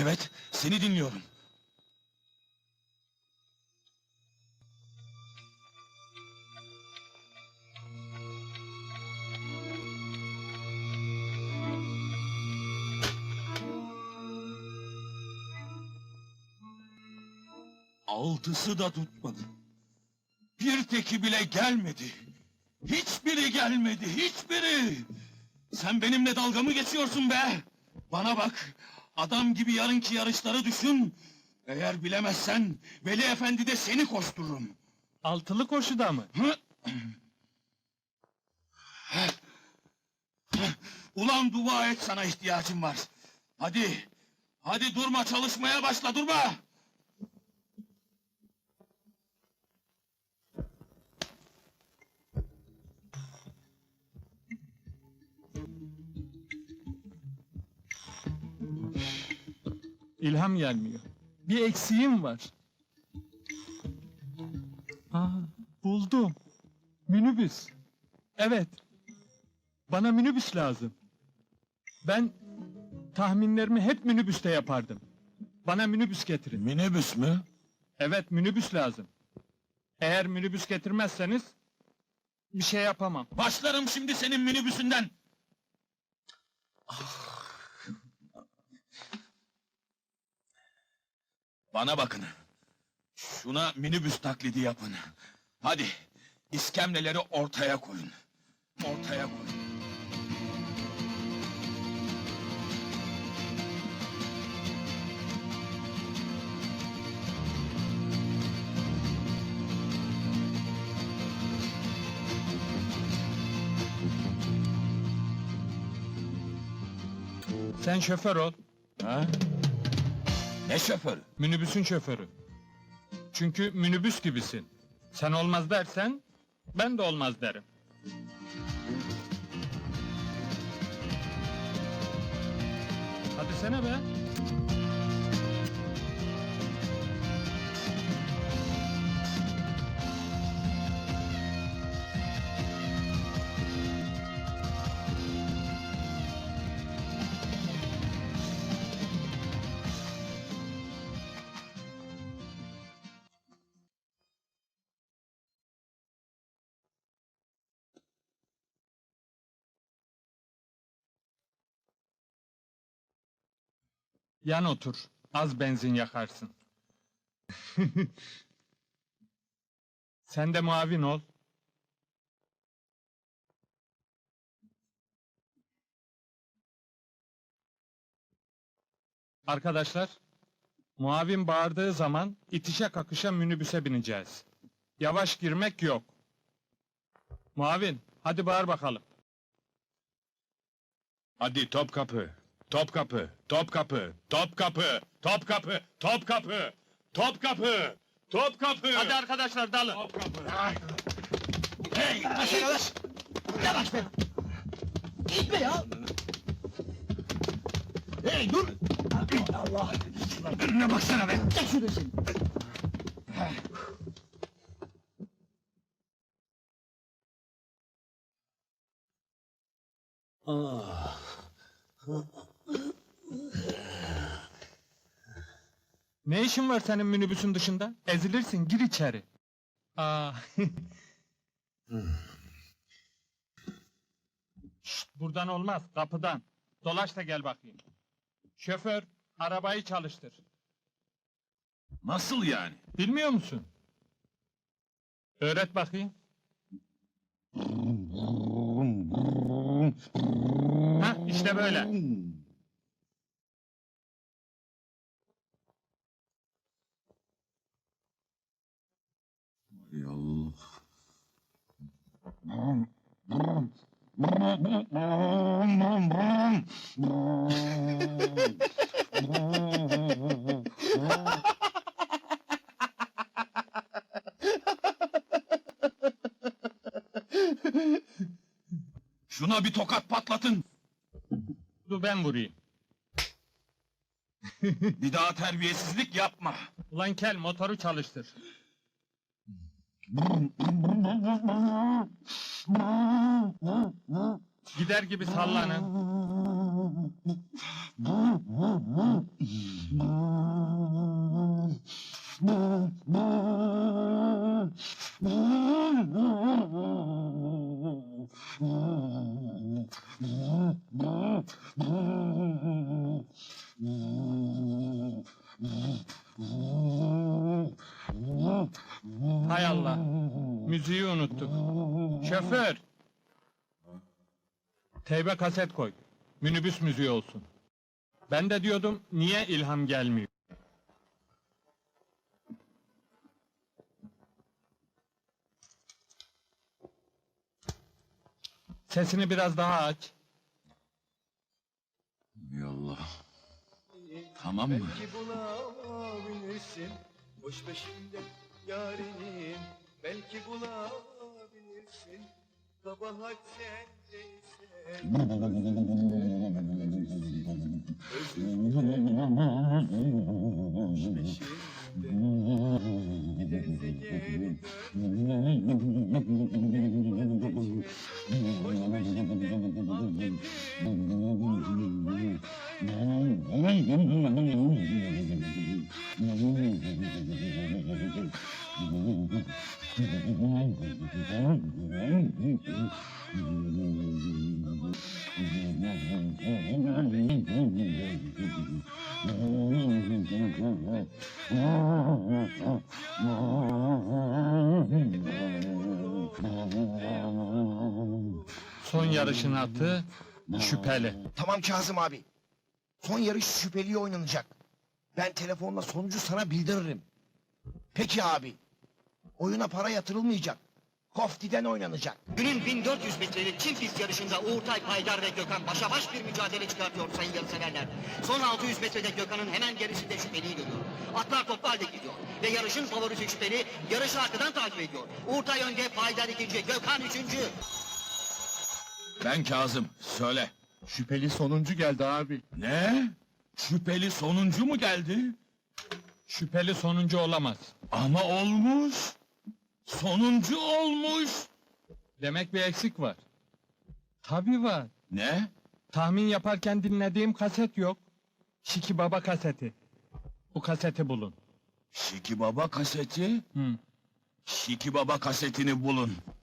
Evet, seni dinliyorum. Altısı da tutmadı. Bir teki bile gelmedi. Hiçbiri gelmedi, hiçbiri. Sen benimle dalga mı geçiyorsun be? Bana bak, adam gibi yarınki yarışları düşün. Eğer bilemezsen, Veli Efendi de seni koştururum. Altılı koşuda mı? Hı? Ulan dua et sana ihtiyacım var. Hadi, hadi durma çalışmaya başla durma. İlham gelmiyor. Bir eksiğim var. Aa, buldum. Minibüs. Evet. Bana minibüs lazım. Ben tahminlerimi hep minibüste yapardım. Bana minibüs getirin. Minibüs mü? Evet, minibüs lazım. Eğer minibüs getirmezseniz bir şey yapamam. Başlarım şimdi senin minibüsünden. Bana bakın. Şuna minibüs taklidi yapın. Hadi, iskemleleri ortaya koyun. Ortaya koyun. Sen şoför ol. Ha? Ne şoförü? Minibüsün şoförü. Çünkü minibüs gibisin. Sen olmaz dersen ben de olmaz derim. Hadi sene be. Yan otur. Az benzin yakarsın. Sen de muavin ol. Arkadaşlar, muavin bağırdığı zaman itişe kakışa minibüse bineceğiz. Yavaş girmek yok. Muavin, hadi bağır bakalım. Hadi Topkapı, Topkapı, Topkapı, Topkapı, Topkapı, Topkapı, Topkapı, Topkapı. Hadi arkadaşlar dalın. Topkapı. Hey, yavaş yavaş! Yavaş be! Gitme ya! Hey dur! Allah! Önüne baksana be! Gel şuraya sen! Ne işin var senin minibüsün dışında? Ezilirsin, gir içeri. Aa. Şşt, buradan olmaz, kapıdan. Dolaş da gel bakayım. Şoför, arabayı çalıştır. Nasıl yani? Bilmiyor musun? Öğret bakayım. Ha, işte böyle. Şuna bir tokat patlatın! Dur ben vurayım. Bir daha terbiyesizlik yapma! Ulan kel motoru çalıştır. Gider gibi sallanın. Hay Allah. Müziği unuttuk. Şoför. Teybe kaset koy. Minibüs müziği olsun. Ben de diyordum niye ilham gelmiyor? Sesini biraz daha aç. Yallah. Tamam mı? Belki bulabilirsin Boş peşinde yarinin Belki bulabilirsin Sendeyse. Boş peşinde Son yarışın atı şüpheli. Tamam Kazım abi. Son yarış şüpheliye oynanacak. Ben telefonla sonucu sana bildiririm. Peki abi. Oyuna para yatırılmayacak. Koftiden oynanacak. Günün 1400 metrelik çift pist yarışında Uğurtay Paydar ve Gökhan başa baş bir mücadele çıkartıyor sayın yarışseverler. Son 600 metrede Gökhan'ın hemen gerisinde şüpheliyi görüyor. Atlar toplu halde gidiyor. Ve yarışın favorisi şüpheli yarışı arkadan takip ediyor. Uğurtay önde, Paydar ikinci, Gökhan üçüncü. Ben Kazım. Söyle. Şüpheli sonuncu geldi abi. Ne? Şüpheli sonuncu mu geldi? Şüpheli sonuncu olamaz. Ama olmuş. Sonuncu olmuş. Demek bir eksik var. Tabii var. Ne? Tahmin yaparken dinlediğim kaset yok. Şiki Baba kaseti. Bu kaseti bulun. Şiki Baba kaseti. Hı. Şiki Baba kasetini bulun.